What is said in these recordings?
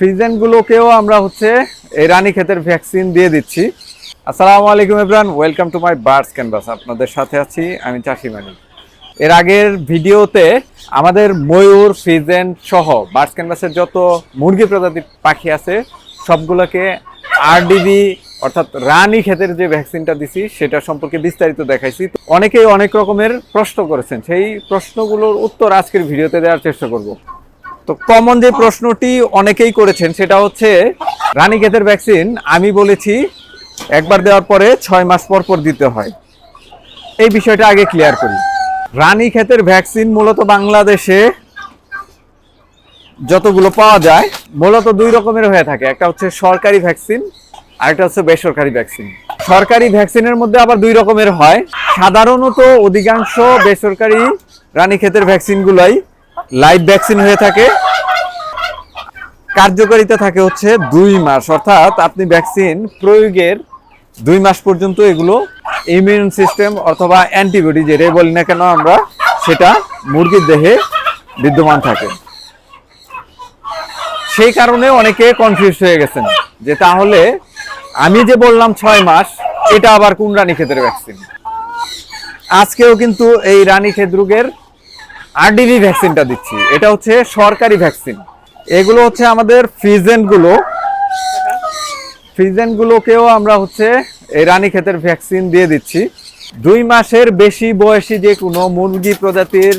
ফ্রিজেনগুলোকেও আমরা হচ্ছে এই রানী ক্ষেতের ভ্যাকসিন দিয়ে দিচ্ছি। আসসালামু আলাইকুম Ibran welcome to my birds canvas. আপনাদের সাথে আছি আমি চাষি মানি এর আগের ভিডিওতে আমাদের ময়ূর ফ্রিজেন সহ বার্ডস ক্যানভাসের যত মুরগি প্রজাতির পাখি আছে, সবগুলোকে আরডিবি অর্থাৎ রানী ক্ষেতের যে ভ্যাকসিনটা দিছি, সেটা সম্পর্কে বিস্তারিত দেখাইছি। অনেকেই অনেক রকমের প্রশ্ন করেছেন। সেই প্রশ্নগুলোর উত্তর আজকের ভিডিওতে দেওয়ার চেষ্টা করব। তো কমন যে প্রশ্নটি অনেকেই করেছেন, সেটা হচ্ছে রানীক্ষেতের ভ্যাকসিন আমি বলেছি, একবার দেওয়ার পরে ছয় মাস পর পর দিতে হয়। এই বিষয়টা আগে ক্লিয়ার করি। রানীক্ষেতের ভ্যাকসিন মূলত বাংলাদেশে যতগুলো পাওয়া যায়, মূলত দুই রকমের হয়ে থাকে। একটা হচ্ছে সরকারি ভ্যাকসিন আরেকটা হচ্ছে বেসরকারি ভ্যাকসিন সরকারি ভ্যাকসিনের মধ্যে আবার দুই রকমের হয়। সাধারণত অধিকাংশ বেসরকারি রানীক্ষেতের ভ্যাকসিনগুলাই লাইভ ভ্যাকসিন হয়ে থাকে। কার্যকারিতা থাকে হচ্ছে দুই মাস। অর্থাৎ আপনি ভ্যাকসিন প্রয়োগের দুই মাস পর্যন্ত এগুলো ইমিউন সিস্টেম অথবা অ্যান্টিবডি যেটাই বলি না কেন আমরা, সেটা মুরগির দেহে বিদ্যমান থাকে। সেই কারণে অনেকে কনফিউজ হয়ে গেছেন যে তাহলে আমি যে বললাম ছয় মাস, এটা আবার কোন রানী রানীক্ষেতের ভ্যাকসিন আজকেও কিন্তু এই রানীক্ষেত রোগের আরডিভি ভ্যাকসিনটা দিচ্ছি। এটা হচ্ছে সরকারি ভ্যাকসিন এগুলো হচ্ছে আমাদের ফ্রিজেন্টগুলো ফ্রিজেন্ট গুলোকেও আমরা হচ্ছে এই রানীক্ষেতের ভ্যাকসিন দিয়ে দিচ্ছি। দুই মাসের বেশি বয়সী যে কোনো মুরগি প্রজাতির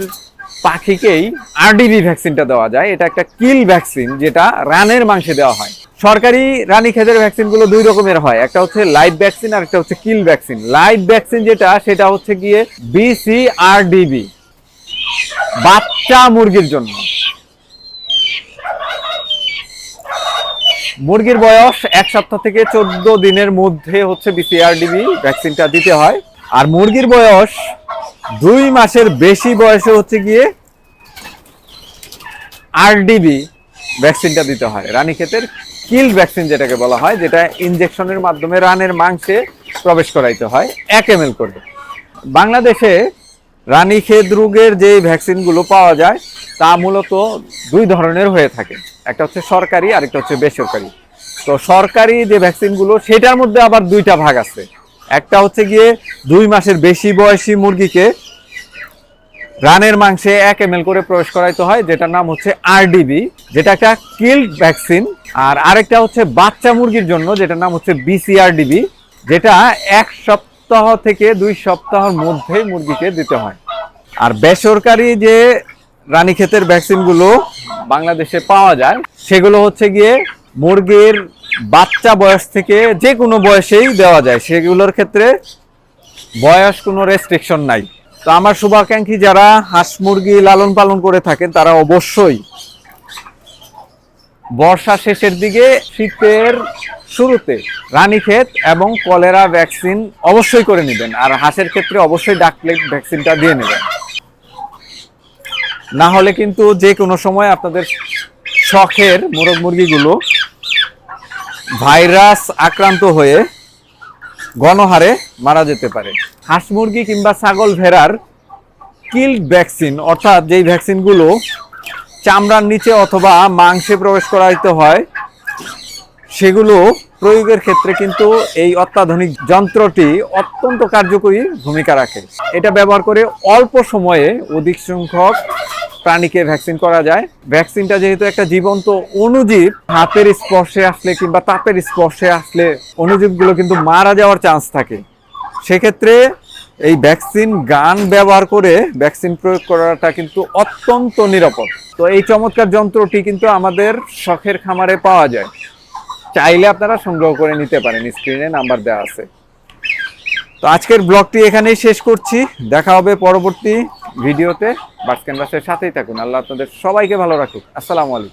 পাখিকেই আরডিভি ভ্যাকসিনটা দেওয়া যায়। এটা একটা কিল ভ্যাকসিন যেটা রানের মাংসে দেওয়া হয়। সরকারি রানী রানীক্ষেতের ভ্যাকসিনগুলো দুই রকমের হয়। একটা হচ্ছে লাইভ ভ্যাকসিন আর একটা হচ্ছে কিল ভ্যাকসিন লাইভ ভ্যাকসিন যেটা, সেটা হচ্ছে গিয়ে বিসিআরডিবি বাচ্চা মুরগির জন্য। মুরগির বয়স এক সপ্তাহ থেকে চোদ্দ দিনের মধ্যে হচ্ছে বিসিআরডিবি ভ্যাকসিনটা দিতে হয়। আর মুরগির বয়স দুই মাসের বেশি বয়সে হচ্ছে গিয়ে আরডিবি ভ্যাকসিনটা দিতে হয়। রানীক্ষেতের কিল ভ্যাকসিন যেটাকে বলা হয়, যেটা ইনজেকশনের মাধ্যমে রানের মাংসে প্রবেশ করাইতে হয়, এক এম করে। বাংলাদেশে রানীক্ষেত রোগের যে ভ্যাকসিনগুলো পাওয়া যায়, তা মূলত দুই ধরনের হয়ে থাকে। একটা হচ্ছে সরকারি আর একটা হচ্ছে বেসরকারি। তো সরকারি যে ভ্যাকসিনগুলো, সেটার মধ্যে আবার দুইটা ভাগ আছে। একটা হচ্ছে গিয়ে দুই মাসের বেশি বয়সী মুরগিকে রানের মাংসে এক এম করে প্রবেশ করাইতে হয়, যেটার নাম হচ্ছে আরডিবি যেটা একটা কিল্ড ভ্যাকসিন। আর আরেকটা হচ্ছে বাচ্চা মুরগির জন্য, যেটার নাম হচ্ছে বিসিআরডিবি যেটা এক সপ্তাহ থেকে দুই সপ্তাহের মধ্যে মুরগিকে দিতে হয়। আর বেসরকারি যে রানীক্ষেতের ভ্যাকসিনগুলো বাংলাদেশে পাওয়া যায়, সেগুলো হচ্ছে গিয়ে মুরগির বাচ্চা বয়স থেকে যে কোনো বয়সেই দেওয়া যায়। সেগুলোর ক্ষেত্রে বয়স কোনো রেস্ট্রিকশন নাই। তো আমার শুভাকাঙ্ক্ষী যারা হাঁস মুরগি লালন পালন করে থাকেন, তারা অবশ্যই বর্ষা শেষের দিকে শীতের শুরুতে রানীক্ষেত এবং কলেরা ভ্যাকসিন অবশ্যই করে নেবেন। আর হাঁসের ক্ষেত্রে অবশ্যই ডাকলেট ভ্যাকসিনটা দিয়ে নেবেন। না হলে কিন্তু যে কোনো সময় আপনাদের শখের মোরগ মুরগিগুলো ভাইরাস আক্রান্ত হয়ে গণহারে মারা যেতে পারে। হাঁস মুরগি কিংবা ছাগল ভেড়ার কিল ভ্যাকসিন, অর্থাৎ যেই ভ্যাকসিনগুলো চামড়ার নিচে অথবা মাংসে প্রবেশ করাইতে হয়, সেগুলো প্রয়োগের ক্ষেত্রে কিন্তু এই অত্যাধুনিক যন্ত্রটি অত্যন্ত কার্যকরী ভূমিকা রাখে। এটা ব্যবহার করে অল্প সময়ে অধিক সংখ্যক প্রাণীকে ভ্যাকসিন করা যায়। ভ্যাকসিনটা যেহেতু একটা জীবন্ত অণুজীব, হাতের স্পর্শে আসলে কিংবা তাপের স্পর্শে আসলে অণুজীবগুলো কিন্তু মারা যাওয়ার চান্স থাকে। সেক্ষেত্রে এই ভ্যাকসিন গান ব্যবহার করে ভ্যাকসিন প্রয়োগ করাটা কিন্তু অত্যন্ত নিরাপদ। তো এই চমৎকার যন্ত্রটি কিন্তু আমাদের শখের খামারে পাওয়া যায়। চাইলে আপনারা সংগ্রহ করে নিতে পারেন স্ক্রিনে নাম্বার দেওয়া আছে। তো আজকের ব্লগটি এখানেই শেষ করছি। দেখা হবে পরবর্তী ভিডিওতে বাস ক্যানভাসের সাথেই থাকুন। আল্লাহ আপনাদের সবাইকে ভালো রাখুক। আসসালামু আলাইকুম।